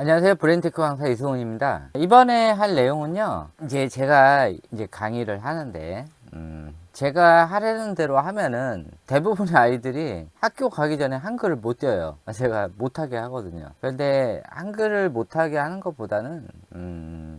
안녕하세요. 브랜테크 강사 이승훈입니다. 이번에 할 내용은요. 이제 제가 이제 강의를 하는데, 음, 제가 하려는 대로 하면은 대부분의 아이들이 학교 가기 전에 한글을 못 띄어요. 제가 못하게 하거든요. 그런데 한글을 못하게 하는 것보다는, 음,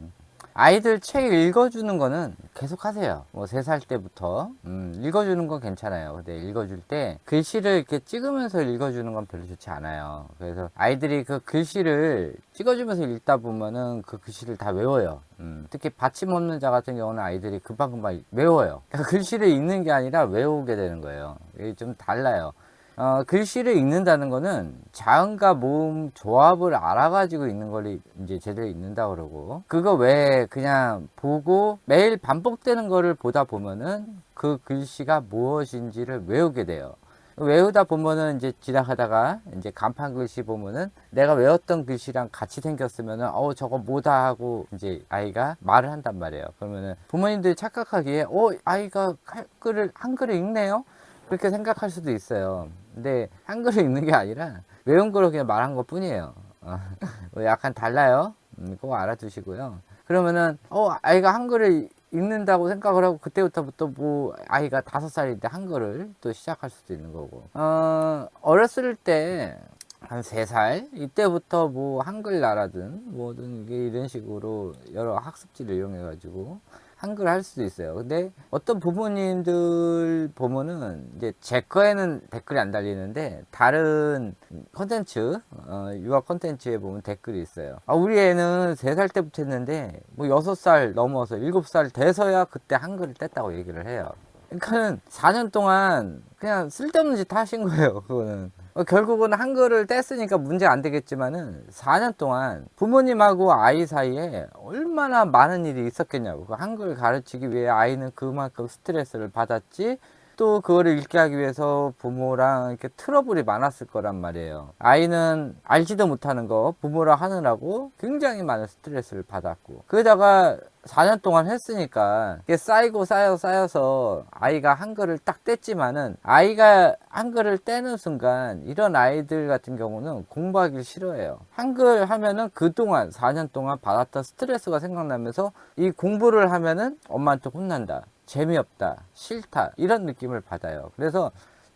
아이들 책 읽어주는 거는 계속 하세요. 뭐, 세 살 때부터. 음, 읽어주는 건 괜찮아요. 근데 읽어줄 때 글씨를 이렇게 찍으면서 읽어주는 건 별로 좋지 않아요. 그래서 아이들이 그 글씨를 찍어주면서 읽다 보면은 그 글씨를 다 외워요. 음, 특히 받침 없는 자 같은 경우는 아이들이 금방금방 외워요. 그러니까 글씨를 읽는 게 아니라 외우게 되는 거예요. 이게 좀 달라요. 어, 글씨를 읽는다는 거는 자음과 모음 조합을 알아가지고 읽는 걸 이제 제대로 읽는다 그러고 그거 외에 그냥 보고 매일 반복되는 거를 보다 보면은 그 글씨가 무엇인지를 외우게 돼요. 외우다 보면은 이제 지나가다가 이제 간판 글씨 보면은 내가 외웠던 글씨랑 같이 생겼으면은 어 저거 뭐다 하고 이제 아이가 말을 한단 말이에요. 그러면은 부모님들이 착각하기에 어 아이가 한글을 한글을 읽네요. 그렇게 생각할 수도 있어요. 근데 한글을 읽는 게 아니라 외운 거로 그냥 말한 것 뿐이에요. 어, 약간 달라요. 음, 꼭 알아두시고요. 그러면은 어 아이가 한글을 읽는다고 생각을 하고 그때부터부터 뭐 아이가 다섯 살인데 한글을 또 시작할 수도 있는 거고. 어 어렸을 때 한 세 살 이때부터 뭐 한글 나라든 뭐든 이런 식으로 여러 학습지를 이용해 가지고 한글 할 수도 있어요. 근데 어떤 부모님들 보면은 이제 제 거에는 댓글이 안 달리는데 다른 컨텐츠 어, 유아 컨텐츠에 보면 댓글이 있어요. 아, 우리 애는 세살 때부터 했는데 뭐 여섯 살 넘어서 일곱 살 돼서야 그때 한글을 뗐다고 얘기를 해요. 그러니까는 4년 동안 그냥 쓸데없는 짓 하신 거예요. 그거는. 어, 결국은 한글을 뗐으니까 문제 안 되겠지만은 4년 동안 부모님하고 아이 사이에 얼마나 많은 일이 있었겠냐고. 그 한글 가르치기 위해 아이는 그만큼 스트레스를 받았지. 또 그거를 읽게 하기 위해서 부모랑 이렇게 트러블이 많았을 거란 말이에요. 아이는 알지도 못하는 거 부모랑 하느라고 굉장히 많은 스트레스를 받았고. 그러다가 4년 동안 했으니까 이게 쌓이고 쌓여 쌓여서 아이가 한글을 딱 뗐지만은 아이가 한글을 떼는 순간 이런 아이들 같은 경우는 공부하기 싫어해요. 한글 하면은 그동안 4년 동안 받았던 스트레스가 생각나면서 이 공부를 하면은 엄마한테 혼난다. 재미없다, 싫다, 이런 느낌을 받아요. 그래서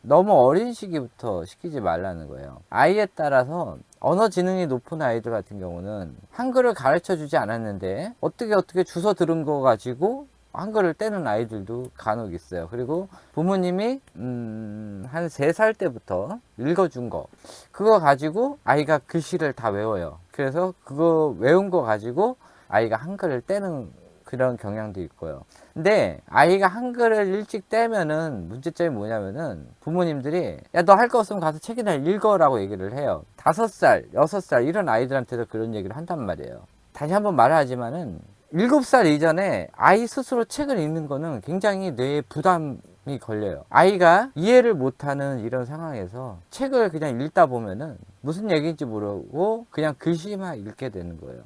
너무 어린 시기부터 시키지 말라는 거예요. 아이에 따라서 언어 지능이 높은 아이들 같은 경우는 한글을 가르쳐 주지 않았는데 어떻게 어떻게 주워 들은 거 가지고 한글을 떼는 아이들도 간혹 있어요. 그리고 부모님이 음, 한 세 살 때부터 읽어준 거 그거 가지고 아이가 글씨를 다 외워요. 그래서 그거 외운 거 가지고 아이가 한글을 떼는 그런 경향도 있고요. 근데 아이가 한글을 일찍 떼면은 문제점이 뭐냐면은 부모님들이 야 너 할 거 없으면 가서 책이나 읽어라고 얘기를 해요. 다섯 살, 여섯 살 이런 아이들한테도 그런 얘기를 한단 말이에요. 다시 한번 말하지만은 일곱 살 이전에 아이 스스로 책을 읽는 거는 굉장히 뇌에 부담 이 걸려요. 아이가 이해를 못하는 이런 상황에서 책을 그냥 읽다 보면은 무슨 얘기인지 모르고 그냥 글씨만 읽게 되는 거예요.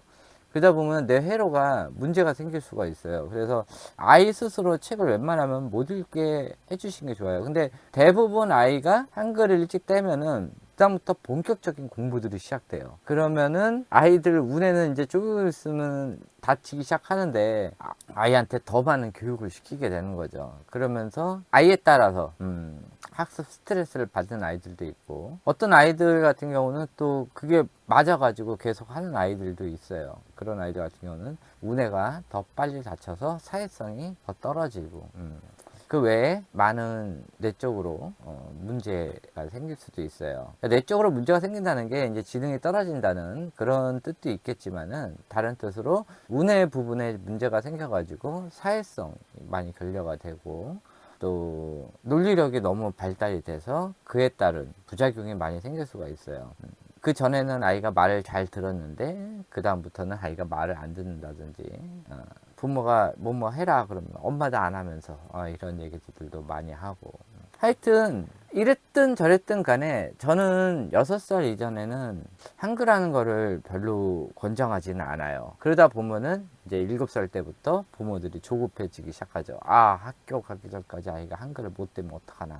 그러다 보면 내 회로가 문제가 생길 수가 있어요. 그래서 아이 스스로 책을 웬만하면 못 읽게 해주시는 게 좋아요. 근데 대부분 아이가 한글을 일찍 떼면은 그다음부터 본격적인 공부들이 시작돼요. 그러면은 아이들 운에는 이제 조금 있으면 다치기 시작하는데 아- 아이한테 더 많은 교육을 시키게 되는 거죠. 그러면서 아이에 따라서 음, 학습 스트레스를 받는 아이들도 있고 어떤 아이들 같은 경우는 또 그게 맞아가지고 계속 하는 아이들도 있어요. 그런 아이들 같은 경우는 운해가 더 빨리 다쳐서 사회성이 더 떨어지고 음. 그 외에 많은 내적으로 어, 문제가 생길 수도 있어요. 내적으로 문제가 생긴다는 게 이제 지능이 떨어진다는 그런 뜻도 있겠지만은 다른 뜻으로 운의 부분에 문제가 생겨가지고 사회성 많이 결여가 되고 또 논리력이 너무 발달이 돼서 그에 따른 부작용이 많이 생길 수가 있어요. 음. 그 전에는 아이가 말을 잘 들었는데 그 다음부터는 아이가 말을 안 듣는다든지 어, 부모가 뭐뭐 해라 그러면 엄마도 안 하면서 어, 이런 얘기들도 많이 하고 하여튼 이랬든 저랬든 간에 저는 여섯 살 이전에는 한글 하는 거를 별로 권장하지는 않아요. 그러다 보면은 이제 일곱 살 때부터 부모들이 조급해지기 시작하죠. 아, 학교 가기 전까지 아이가 한글을 못 되면 어떡하나.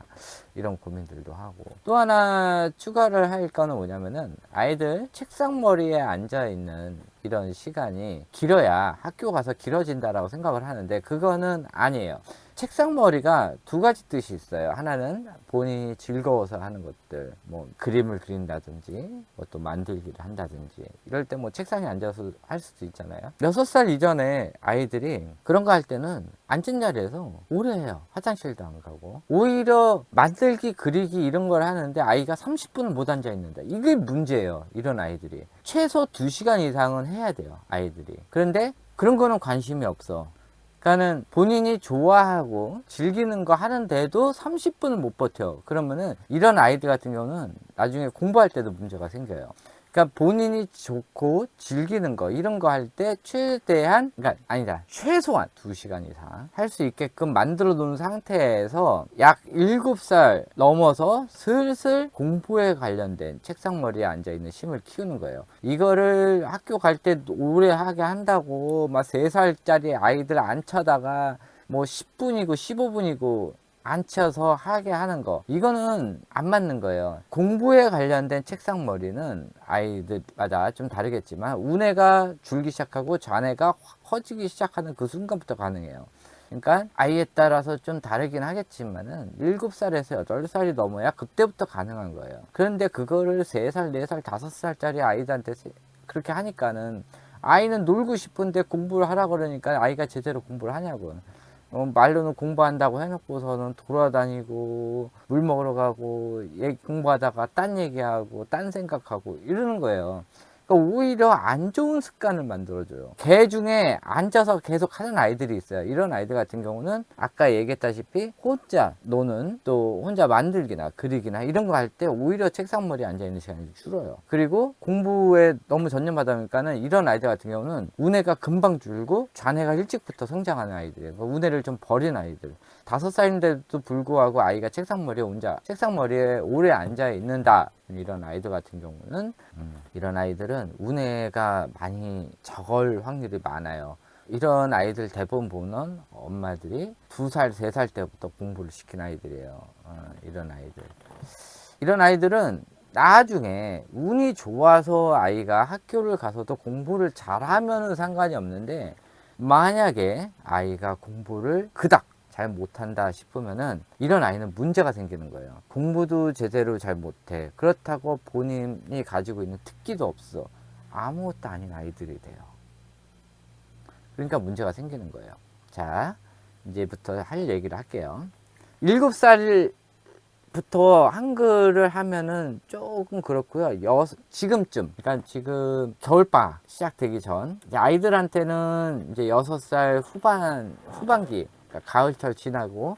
이런 고민들도 하고. 또 하나 추가를 할 거는 뭐냐면은 아이들 책상 머리에 앉아 있는 이런 시간이 길어야 학교 가서 길어진다라고 생각을 하는데 그거는 아니에요. 책상 머리가 두 가지 뜻이 있어요. 하나는 본인이 즐거워서 하는 것들, 뭐 그림을 그린다든지, 뭐 또 만들기를 한다든지, 이럴 때 뭐 책상에 앉아서 할 수도 있잖아요. 여섯 살 이전에 아이들이 그런 거 할 때는 앉은 자리에서 오래 해요. 화장실도 안 가고. 오히려 만들기, 그리기 이런 걸 하는데 아이가 30분을 못 앉아 있는다. 이게 문제예요. 이런 아이들이. 최소 2시간 이상은 해야 돼요. 아이들이. 그런데 그런 거는 관심이 없어. 그러니까는 본인이 좋아하고 즐기는 거 하는데도 30분을 못 버텨. 그러면은 이런 아이들 같은 경우는 나중에 공부할 때도 문제가 생겨요. 그러니까 본인이 좋고 즐기는 거 이런 거 할 때 최대한 그러니까 아니다 최소한 2시간 이상 할 수 있게끔 만들어 놓은 상태에서 약 7살 넘어서 슬슬 공부에 관련된 책상 머리에 앉아 있는 힘을 키우는 거예요. 이거를 학교 갈 때 오래 하게 한다고 막 3살짜리 아이들 앉혀다가 뭐 10분이고 15분이고 앉혀서 하게 하는 거. 이거는 안 맞는 거예요. 공부에 관련된 책상 머리는 아이들마다 좀 다르겠지만 운해가 줄기 시작하고 좌뇌가 확 커지기 시작하는 그 순간부터 가능해요. 그러니까 아이에 따라서 좀 다르긴 하겠지만은 7살에서 8살이 넘어야 그때부터 가능한 거예요. 그런데 그거를 3살, 4살, 5살짜리 아이들한테 세- 그렇게 하니까는 아이는 놀고 싶은데 공부를 하라 그러니까 아이가 제대로 공부를 하냐고 어, 말로는 공부한다고 해놓고서는 돌아다니고 물 먹으러 가고 얘 공부하다가 딴 얘기하고 딴 생각하고 이러는 거예요. 그러니까 오히려 안 좋은 습관을 만들어줘요. 개 중에 앉아서 계속 하는 아이들이 있어요. 이런 아이들 같은 경우는 아까 얘기했다시피 혼자 노는 또 혼자 만들기나 그리기나 이런 거 할 때 오히려 책상머리에 앉아있는 시간이 줄어요. 그리고 공부에 너무 전념하다 보니까는 이런 아이들 같은 경우는 운해가 금방 줄고 좌뇌가 일찍부터 성장하는 아이들이에요. 그러니까 운해를 좀 버린 아이들. 다섯 살인데도 불구하고 아이가 책상머리에 혼자 책상머리에 오래 앉아 있는다. 이런 아이들 같은 경우는 음, 이런 아이들은 운해가 많이 적을 확률이 많아요. 이런 아이들 대부분 보는 엄마들이 두 살, 세 살 때부터 공부를 시킨 아이들이에요. 어, 이런 아이들. 이런 아이들은 나중에 운이 좋아서 아이가 학교를 가서도 공부를 잘하면 상관이 없는데 만약에 아이가 공부를 그닥 잘 못한다 싶으면은 이런 아이는 문제가 생기는 거예요. 공부도 제대로 잘 못해. 그렇다고 본인이 가지고 있는 특기도 없어. 아무것도 아닌 아이들이 돼요. 그러니까 문제가 생기는 거예요. 자, 이제부터 할 얘기를 할게요. 일곱 살부터 한글을 하면은 조금 그렇고요. 여, 지금쯤, 그러니까 지금 겨울방학 시작되기 전, 아이들한테는 이제 여섯 살 후반, 후반기, 그러니까 가을철 지나고,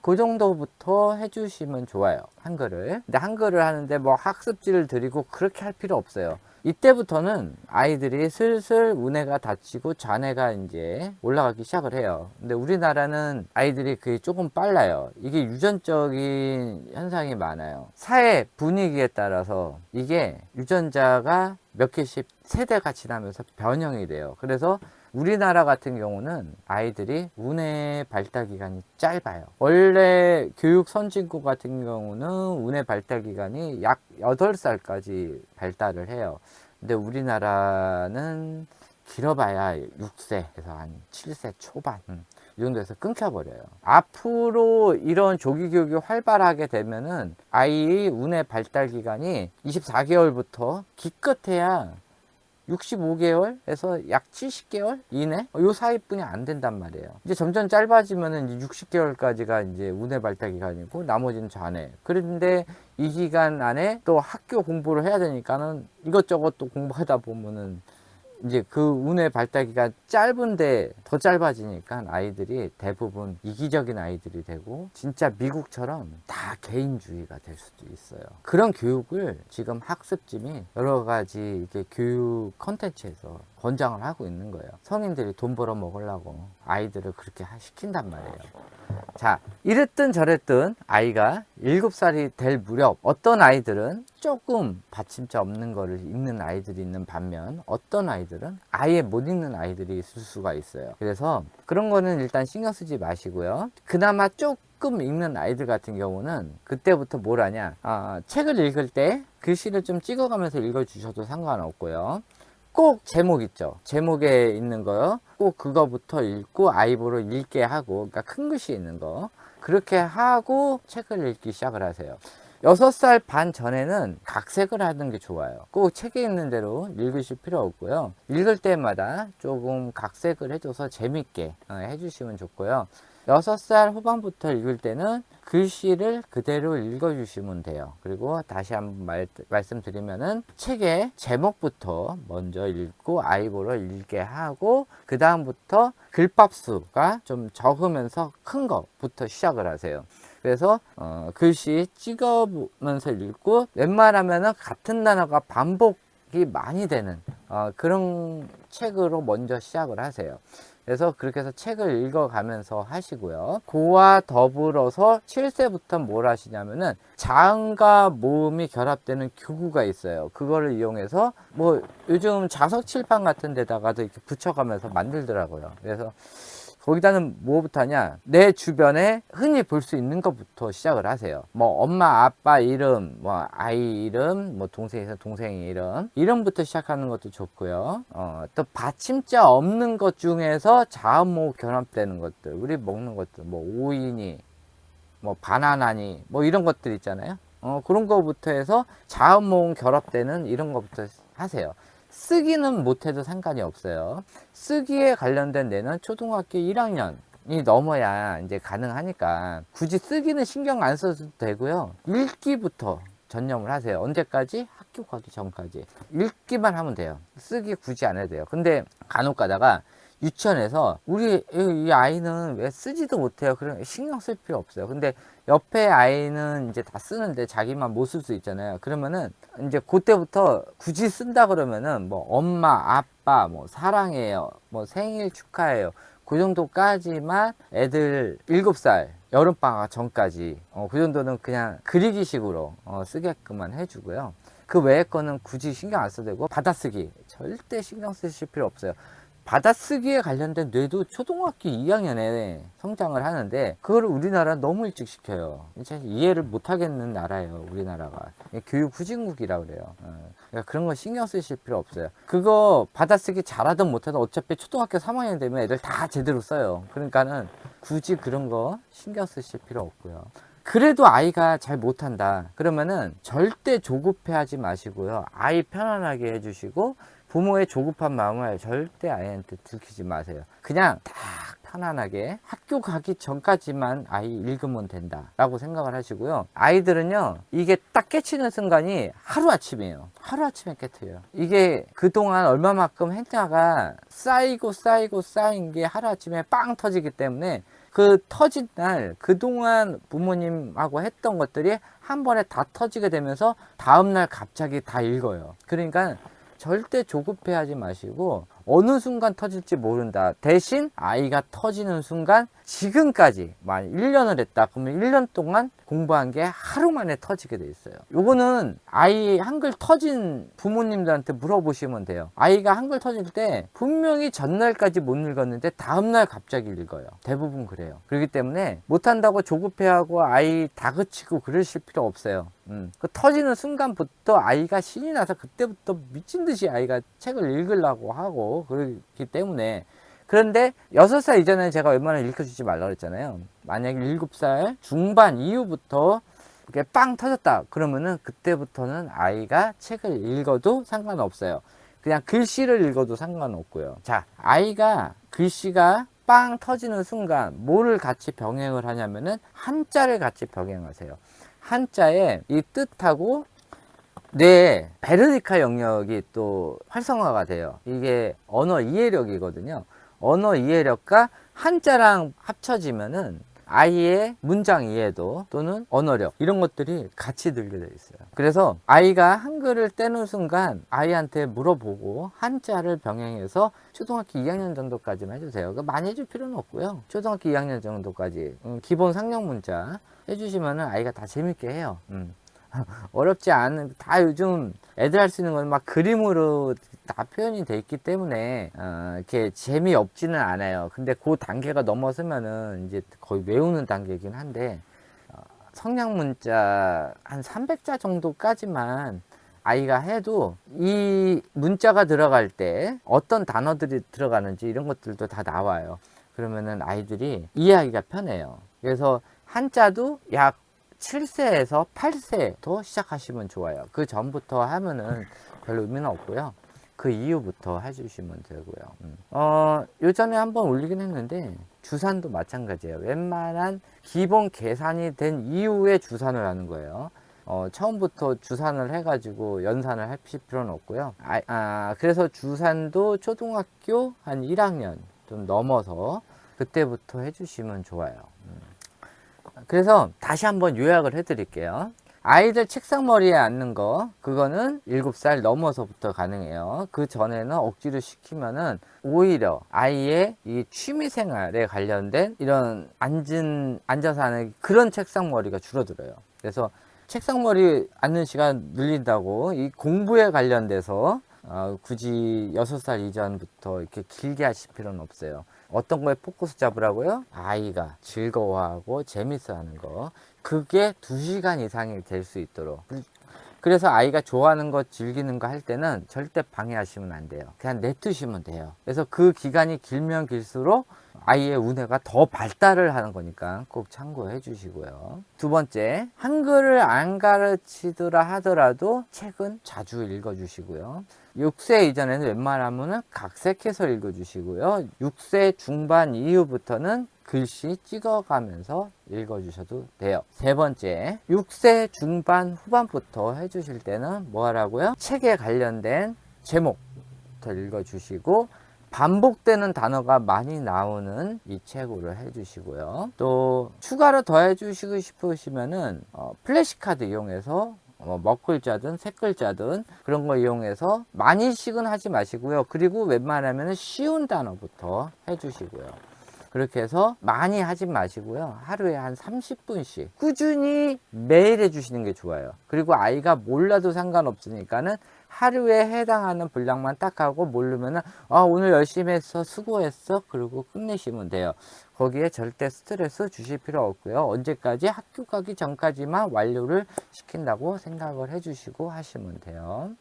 그 정도부터 해주시면 좋아요. 한글을. 근데 한글을 하는데 뭐 학습지를 드리고 그렇게 할 필요 없어요. 이때부터는 아이들이 슬슬 운해가 닫히고 좌뇌가 이제 올라가기 시작을 해요. 근데 우리나라는 아이들이 그게 조금 빨라요. 이게 유전적인 현상이 많아요. 사회 분위기에 따라서 이게 유전자가 몇 개씩 세대가 지나면서 변형이 돼요. 그래서 우리나라 같은 경우는 아이들이 운해 발달 기간이 짧아요. 원래 교육 선진국 같은 경우는 운해 발달 기간이 약 8살까지 발달을 해요. 근데 우리나라는 길어봐야 6세에서 한 7세 초반. 음, 이 정도에서 끊겨버려요. 앞으로 이런 조기 교육이 활발하게 되면은 아이의 운해 발달 기간이 24개월부터 기껏해야 65개월에서 약 70개월 이내 요 사이뿐이 안 된단 말이에요. 이제 점점 짧아지면은 이제 60개월까지가 이제 운해 발달 기간이고 나머지는 좌뇌. 그런데 이 기간 안에 또 학교 공부를 해야 되니까는 이것저것 또 공부하다 보면은 이제 그 운의 발달 기간 짧은데 더 짧아지니까 아이들이 대부분 이기적인 아이들이 되고 진짜 미국처럼 다 개인주의가 될 수도 있어요. 그런 교육을 지금 학습짐이 여러 가지 이게 교육 컨텐츠에서 권장을 하고 있는 거예요. 성인들이 돈 벌어 먹으려고 아이들을 그렇게 하- 시킨단 말이에요. 자, 이랬든 저랬든 아이가 7살이 될 무렵 어떤 아이들은 조금 받침자 없는 거를 읽는 아이들이 있는 반면 어떤 아이들은 아예 못 읽는 아이들이 있을 수가 있어요. 그래서 그런 거는 일단 신경 쓰지 마시고요. 그나마 조금 읽는 아이들 같은 경우는 그때부터 뭘 하냐. 아, 책을 읽을 때 글씨를 좀 찍어가면서 읽어주셔도 상관없고요. 꼭 제목 있죠. 제목에 있는 거요. 꼭 그거부터 읽고 아이보로 읽게 하고, 그러니까 큰 글씨 있는 거. 그렇게 하고 책을 읽기 시작을 하세요. 여섯 살 반 전에는 각색을 하는 게 좋아요. 꼭 책에 있는 대로 읽으실 필요 없고요. 읽을 때마다 조금 각색을 해줘서 재밌게 어, 해주시면 좋고요. 여섯 살 후반부터 읽을 때는 글씨를 그대로 읽어주시면 돼요. 그리고 다시 한번 말, 말씀드리면은 책의 제목부터 먼저 읽고 아이보로 읽게 하고 그 다음부터 글밥수가 좀 적으면서 큰 거부터 시작을 하세요. 그래서 어, 글씨 찍어보면서 읽고 웬만하면은 같은 단어가 반복 이 많이 되는 어, 그런 책으로 먼저 시작을 하세요. 그래서 그렇게 해서 책을 읽어가면서 하시고요. 그와 더불어서 7세부터 뭘 하시냐면은 자음과 모음이 결합되는 교구가 있어요. 그거를 이용해서 뭐 요즘 자석 칠판 같은 데다가도 이렇게 붙여가면서 만들더라고요. 그래서 거기다는 뭐부터 하냐? 내 주변에 흔히 볼 수 있는 것부터 시작을 하세요. 뭐 엄마, 아빠 이름, 뭐 아이 이름, 뭐 동생에서 동생 이름 이름부터 시작하는 것도 좋고요. 어, 또 받침자 없는 것 중에서 자음모 결합되는 것들, 우리 먹는 것들, 뭐 오이니, 뭐 바나나니, 뭐 이런 것들 있잖아요. 어, 그런 거부터 해서 자음 모음 결합되는 이런 것부터 하세요. 쓰기는 못해도 상관이 없어요. 쓰기에 관련된 데는 초등학교 1학년 이 넘어야 이제 가능하니까 굳이 쓰기는 신경 안 써도 되고요. 읽기부터 전념을 하세요. 언제까지? 학교 가기 전까지. 읽기만 하면 돼요. 쓰기 굳이 안 해도 돼요. 근데 간혹 가다가 유치원에서 우리 이 아이는 왜 쓰지도 못해요. 그런 신경 쓸 필요 없어요. 근데 옆에 아이는 이제 다 쓰는데 자기만 못 쓸 수 있잖아요. 그러면은 이제 그때부터 굳이 쓴다 그러면은 뭐 엄마, 아빠, 뭐 사랑해요, 뭐 생일 축하해요. 그 정도까지만 애들 7살 여름방학 전까지 어, 그 정도는 그냥 그리기식으로 어, 쓰게끔만 해주고요. 그 외의 거는 굳이 신경 안 써도 되고 받아쓰기 절대 신경 쓰실 필요 없어요. 받아쓰기에 관련된 뇌도 초등학교 2학년에 성장을 하는데 그걸 우리나라 너무 일찍 시켜요. 진짜 이해를 못 하겠는 나라예요. 우리나라가 교육 후진국이라 그래요. 어, 그러니까 그런 거 신경 쓰실 필요 없어요. 그거 받아쓰기 잘하든 못하든 어차피 초등학교 3학년 되면 애들 다 제대로 써요. 그러니까는 굳이 그런 거 신경 쓰실 필요 없고요. 그래도 아이가 잘 못한다. 그러면은 절대 조급해하지 마시고요. 아이 편안하게 해주시고 부모의 조급한 마음을 절대 아이한테 들키지 마세요. 그냥 딱 편안하게 학교 가기 전까지만 아이 읽으면 된다 라고 생각을 하시고요. 아이들은요, 이게 딱 깨치는 순간이 하루아침이에요. 하루아침에 깨트려요. 이게 그동안 얼마만큼 행자가 쌓이고 쌓이고 쌓인 게 하루아침에 빵 터지기 때문에 그 터진 날 그동안 부모님하고 했던 것들이 한 번에 다 터지게 되면서 다음날 갑자기 다 읽어요. 그러니까 절대 조급해하지 마시고 어느 순간 터질지 모른다. 대신 아이가 터지는 순간 지금까지 만약 1년을 했다. 그러면 1년 동안 공부한 게 하루 만에 터지게 돼 있어요. 요거는 아이 한글 터진 부모님들한테 물어보시면 돼요. 아이가 한글 터질 때 분명히 전날까지 못 읽었는데 다음날 갑자기 읽어요. 대부분 그래요. 그렇기 때문에 못한다고 조급해하고 아이 다그치고 그러실 필요 없어요. 음. 그 터지는 순간부터 아이가 신이 나서 그때부터 미친 듯이 아이가 책을 읽으려고 하고 그렇기 때문에 그런데 여섯 살 이전에 제가 웬만하면 읽혀주지 말라고 그랬잖아요. 만약에 일곱 살 중반 이후부터 이렇게 빵 터졌다. 그러면은 그때부터는 아이가 책을 읽어도 상관없어요. 그냥 글씨를 읽어도 상관없고요. 자, 아이가 글씨가 빵 터지는 순간 뭐를 같이 병행을 하냐면은 한자를 같이 병행하세요. 한자에 이 뜻하고 뇌에 베르니카 영역이 또 활성화가 돼요. 이게 언어 이해력이거든요. 언어 이해력과 한자랑 합쳐지면은 아이의 문장 이해도 또는 언어력 이런 것들이 같이 들게 돼 있어요. 그래서 아이가 한글을 떼는 순간 아이한테 물어보고 한자를 병행해서 초등학교 2학년 정도까지만 해주세요. 그 많이 해줄 필요는 없고요. 초등학교 2학년 정도까지 음, 기본 상용 문자 해주시면은 아이가 다 재밌게 해요. 음. 어렵지 않은 다 요즘 애들 할 수 있는 건 막 그림으로 다 표현이 돼 있기 때문에 어, 이렇게 재미 없지는 않아요. 근데 그 단계가 넘어서면은 이제 거의 외우는 단계이긴 한데 어, 성냥 문자 한 300자 정도까지만 아이가 해도 이 문자가 들어갈 때 어떤 단어들이 들어가는지 이런 것들도 다 나와요. 그러면은 아이들이 이해하기가 편해요. 그래서 한자도 약 7세에서 8세부터 시작하시면 좋아요. 그 전부터 하면은 별로 의미는 없고요. 그 이후부터 해주시면 되고요. 음. 어, 요전에 한번 올리긴 했는데, 주산도 마찬가지예요. 웬만한 기본 계산이 된 이후에 주산을 하는 거예요. 어, 처음부터 주산을 해가지고 연산을 할 필요는 없고요. 아, 아, 그래서 주산도 초등학교 한 1학년 좀 넘어서 그때부터 해주시면 좋아요. 음. 그래서 다시 한번 요약을 해드릴게요. 아이들 책상 머리에 앉는 거, 그거는 7살 넘어서부터 가능해요. 그 전에는 억지로 시키면은 오히려 아이의 이 취미 생활에 관련된 이런 앉은, 앉아서 하는 그런 책상 머리가 줄어들어요. 그래서 책상 머리 앉는 시간 늘린다고 이 공부에 관련돼서 어, 굳이 6살 이전부터 이렇게 길게 하실 필요는 없어요. 어떤 거에 포커스 잡으라고요? 아이가 즐거워하고 재밌어 하는 거. 그게 2시간 이상이 될 수 있도록. 그래서 아이가 좋아하는 거, 즐기는 거 할 때는 절대 방해하시면 안 돼요. 그냥 내두시면 돼요. 그래서 그 기간이 길면 길수록 아이의 우뇌가 더 발달을 하는 거니까 꼭 참고해 주시고요. 두 번째, 한글을 안 가르치더라 하더라도 책은 자주 읽어 주시고요. 6세 이전에는 웬만하면 각색해서 읽어 주시고요. 6세 중반 이후부터는 글씨 찍어가면서 읽어주셔도 돼요. 세 번째, 6세 중반 후반부터 해주실 때는 뭐 하라고요? 책에 관련된 제목부터 읽어주시고 반복되는 단어가 많이 나오는 이 책으로 해주시고요. 또 추가로 더 해주시고 싶으시면은 어, 플래시카드 이용해서 뭐 먹글자든 색글자든 그런 거 이용해서 많이씩은 하지 마시고요. 그리고 웬만하면 쉬운 단어부터 해주시고요. 그렇게 해서 많이 하지 마시고요. 하루에 한 30분씩 꾸준히 매일 해주시는 게 좋아요. 그리고 아이가 몰라도 상관없으니까는 하루에 해당하는 분량만 딱 하고 모르면은 아 오늘 열심히 했어 수고했어 그리고 끝내시면 돼요. 거기에 절대 스트레스 주실 필요 없고요. 언제까지 학교 가기 전까지만 완료를 시킨다고 생각을 해주시고 하시면 돼요.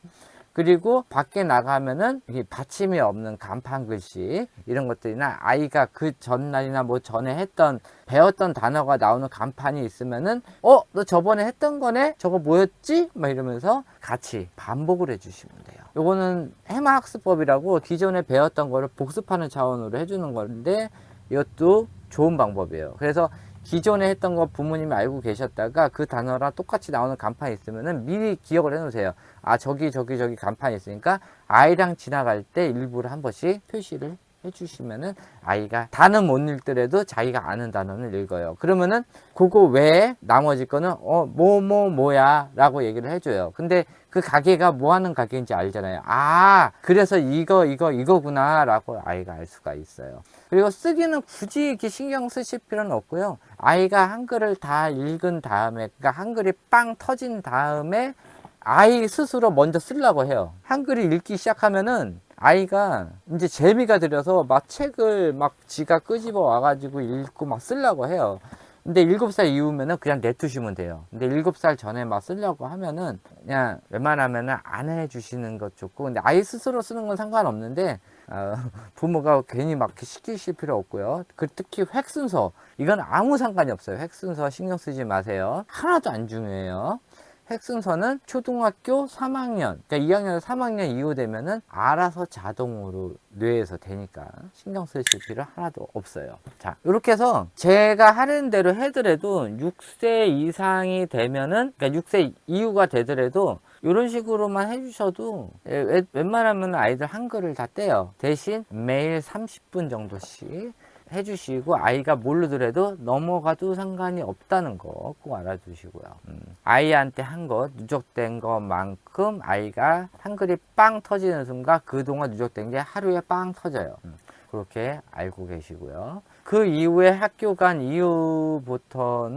그리고 밖에 나가면은 이 받침이 없는 간판 글씨 이런 것들이나 아이가 그 전날이나 뭐 전에 했던 배웠던 단어가 나오는 간판이 있으면은 어 너 저번에 했던 거네? 저거 뭐였지? 막 이러면서 같이 반복을 해주시면 돼요. 요거는 해마 학습법이라고 기존에 배웠던 거를 복습하는 차원으로 해주는 건데 이것도 좋은 방법이에요. 그래서 기존에 했던 거 부모님이 알고 계셨다가 그 단어랑 똑같이 나오는 간판이 있으면은 미리 기억을 해 놓으세요. 아, 저기, 저기, 저기 간판이 있으니까 아이랑 지나갈 때 일부러 한 번씩 표시를 해주시면은 아이가 단어 못 읽더라도 자기가 아는 단어는 읽어요. 그러면은 그거 외에 나머지 거는 어, 뭐, 뭐, 뭐 야 라고 얘기를 해줘요. 근데 그 가게가 뭐 하는 가게인지 알잖아요. 아, 그래서 이거, 이거, 이거구나 라고 아이가 알 수가 있어요. 그리고 쓰기는 굳이 이렇게 신경 쓰실 필요는 없고요. 아이가 한글을 다 읽은 다음에, 그러니까 한글이 빵 터진 다음에 아이 스스로 먼저 쓰려고 해요. 한글을 읽기 시작하면은 아이가 이제 재미가 들여서 막 책을 막 지가 끄집어 와가지고 읽고 막 쓰려고 해요. 근데 일곱 살 이후면은 그냥 내두시면 돼요. 근데 일곱 살 전에 막 쓰려고 하면은 그냥 웬만하면은 안 해주시는 것 좋고, 근데 아이 스스로 쓰는 건 상관없는데, 어, 부모가 괜히 막 시키실 필요 없고요. 그 특히 획 순서. 이건 아무 상관이 없어요. 획 순서 신경 쓰지 마세요. 하나도 안 중요해요. 핵순서는 초등학교 3학년, 그러니까 2학년, 3학년 이후 되면은 알아서 자동으로 뇌에서 되니까 신경 쓰실 필요 하나도 없어요. 자, 이렇게 해서 제가 하는 대로 해더라도 6세 이상이 되면은, 그러니까 6세 이후가 되더라도 이런 식으로만 해주셔도 웬- 웬만하면 아이들 한글을 다 떼요. 대신 매일 30분 정도씩 해주시고 아이가 모르더라도 넘어가도 상관이 없다는 거 꼭 알아두시고요. 음, 아이한테 한 것 누적된 것만큼 아이가 한 글이 빵 터지는 순간 그동안 누적된 게 하루에 빵 터져요. 음, 그렇게 알고 계시고요. 그 이후에 학교 간 이후부터는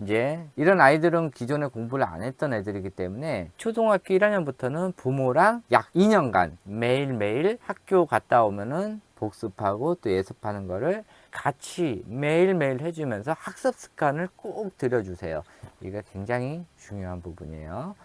이제 이런 아이들은 기존에 공부를 안 했던 애들이기 때문에 초등학교 1학년부터는 부모랑 약 2년간 매일매일 학교 갔다 오면은 복습하고 또 예습하는 거를 같이 매일매일 해주면서 학습 습관을 꼭 들여주세요. 이게 굉장히 중요한 부분이에요.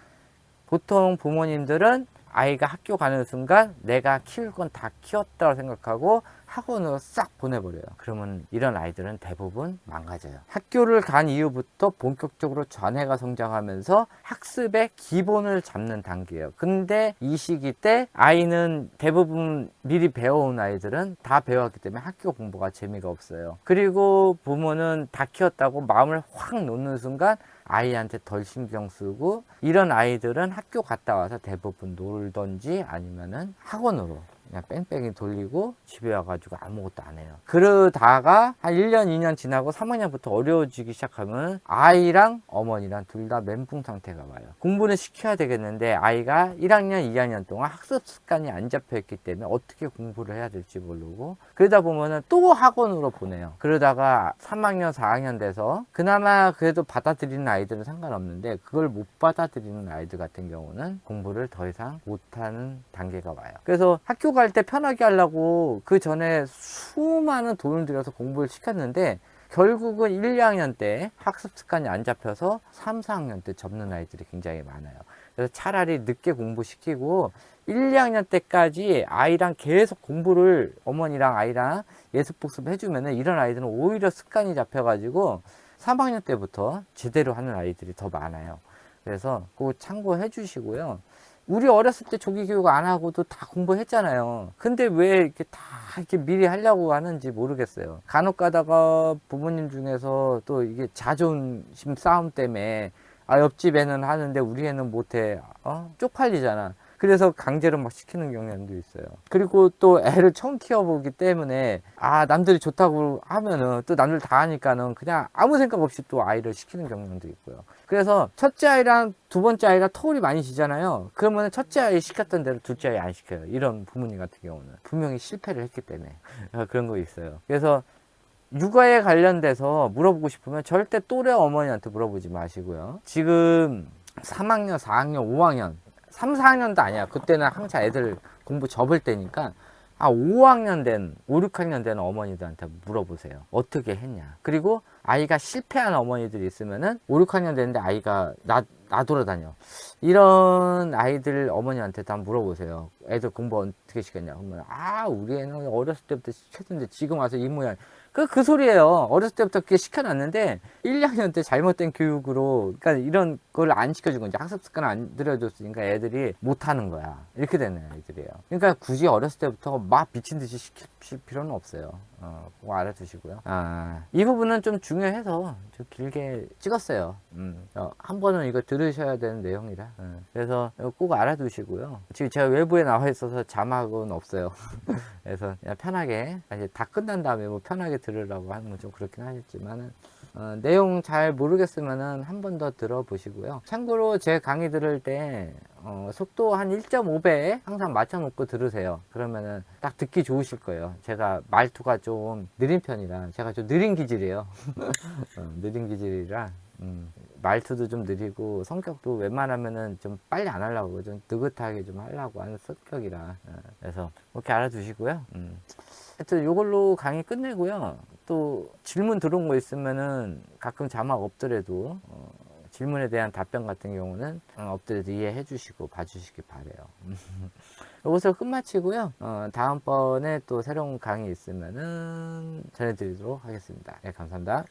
보통 부모님들은 아이가 학교 가는 순간 내가 키울 건 다 키웠다고 생각하고 학원으로 싹 보내버려요. 그러면 이런 아이들은 대부분 망가져요. 학교를 간 이후부터 본격적으로 전해가 성장하면서 학습의 기본을 잡는 단계예요. 근데 이 시기 때 아이는 대부분 미리 배워온 아이들은 다 배웠기 때문에 학교 공부가 재미가 없어요. 그리고 부모는 다 키웠다고 마음을 확 놓는 순간 아이한테 덜 신경 쓰고 이런 아이들은 학교 갔다 와서 대부분 놀던지 아니면은 학원으로 그냥 뺑뺑이 돌리고 집에 와가지고 아무것도 안 해요. 그러다가 한 1년, 2년 지나고 3학년부터 어려워지기 시작하면 아이랑 어머니랑 둘 다 멘붕 상태가 와요. 공부는 시켜야 되겠는데 아이가 1학년, 2학년 동안 학습 습관이 안 잡혀 있기 때문에 어떻게 공부를 해야 될지 모르고 그러다 보면은 또 학원으로 보내요. 그러다가 3학년, 4학년 돼서 그나마 그래도 받아들이는 아이들은 상관없는데 그걸 못 받아들이는 아이들 같은 경우는 공부를 더 이상 못하는 단계가 와요. 그래서 학교 갈때 편하게 하려고 그 전에 수많은 돈을 들여서 공부를 시켰는데 결국은 1, 2학년 때 학습 습관이 안 잡혀서 3, 4학년 때 접는 아이들이 굉장히 많아요. 그래서 차라리 늦게 공부시키고 1, 2학년 때까지 아이랑 계속 공부를 어머니랑 아이랑 예습 복습 해주면은 이런 아이들은 오히려 습관이 잡혀가지고 3학년 때부터 제대로 하는 아이들이 더 많아요. 그래서 그거 참고해 주시고요. 우리 어렸을 때 조기 교육 안 하고도 다 공부했잖아요. 근데 왜 이렇게 다 이렇게 미리 하려고 하는지 모르겠어요. 간혹 가다가 부모님 중에서 또 이게 자존심 싸움 때문에 아, 옆집 애는 하는데 우리 애는 못해. 어? 쪽팔리잖아. 그래서 강제로 막 시키는 경향도 있어요. 그리고 또 애를 처음 키워보기 때문에 아 남들이 좋다고 하면은 또 남들 다 하니까는 그냥 아무 생각 없이 또 아이를 시키는 경향도 있고요. 그래서 첫째 아이랑 두 번째 아이랑 터울이 많이 지잖아요. 그러면 첫째 아이 시켰던 대로 둘째 아이 안 시켜요. 이런 부모님 같은 경우는 분명히 실패를 했기 때문에 아, 그런 거 있어요. 그래서 육아에 관련돼서 물어보고 싶으면 절대 또래 어머니한테 물어보지 마시고요. 지금 3학년, 4학년, 5학년, 3, 4학년도 아니야. 그때는 한창 애들 공부 접을 때니까 아, 5학년 된, 5, 6학년 된 어머니들한테 물어보세요. 어떻게 했냐. 그리고 아이가 실패한 어머니들이 있으면은 5, 6학년 됐는데 아이가 나, 나 돌아다녀. 이런 아이들 어머니한테도 한번 물어보세요. 애들 공부 어떻게 시켰냐. 그러면 아, 우리 애는 어렸을 때부터 시켰는데 지금 와서 이 모양. 그, 그 소리예요. 어렸을 때부터 그렇게 시켜놨는데, 1, 2학년 때 잘못된 교육으로, 그러니까 이런 걸 안 시켜준 거지. 학습 습관 안 들여줬으니까 애들이 못하는 거야. 이렇게 되는 애들이에요. 그러니까 굳이 어렸을 때부터 막 미친 듯이 시킬 필요는 없어요. 어, 그거 알아두시고요. 아, 이 부분은 좀 중요해서 좀 길게 찍었어요. 음, 어, 한 번은 이거 들으셔야 되는 내용이라. 음, 그래서 꼭 알아두시고요. 지금 제가 외부에 나와 있어서 자막은 없어요. 그래서 그냥 편하게, 이제 다 끝난 다음에 뭐 편하게 들으라고 하는 건 좀 그렇긴 하겠지만은, 어, 내용 잘 모르겠으면은 한번 더 들어보시고요. 참고로 제 강의 들을 때, 어, 속도 한 1.5배 항상 맞춰놓고 들으세요. 그러면은 딱 듣기 좋으실 거예요. 제가 말투가 좀 느린 편이라, 제가 좀 느린 기질이에요. 어, 느린 기질이라, 음, 말투도 좀 느리고 성격도 웬만하면은 좀 빨리 안 하려고 좀 느긋하게 좀 하려고 하는 성격이라 어, 그래서 그렇게 알아두시고요. 음. 하여튼 요걸로 강의 끝내고요. 또 질문 들어온 거 있으면은 가끔 자막 없더라도 어, 질문에 대한 답변 같은 경우는 어, 없더라도 이해해 주시고 봐주시기 바래요. 여기서 끝마치고요. 어, 다음번에 또 새로운 강의 있으면은 전해드리도록 하겠습니다. 네, 감사합니다.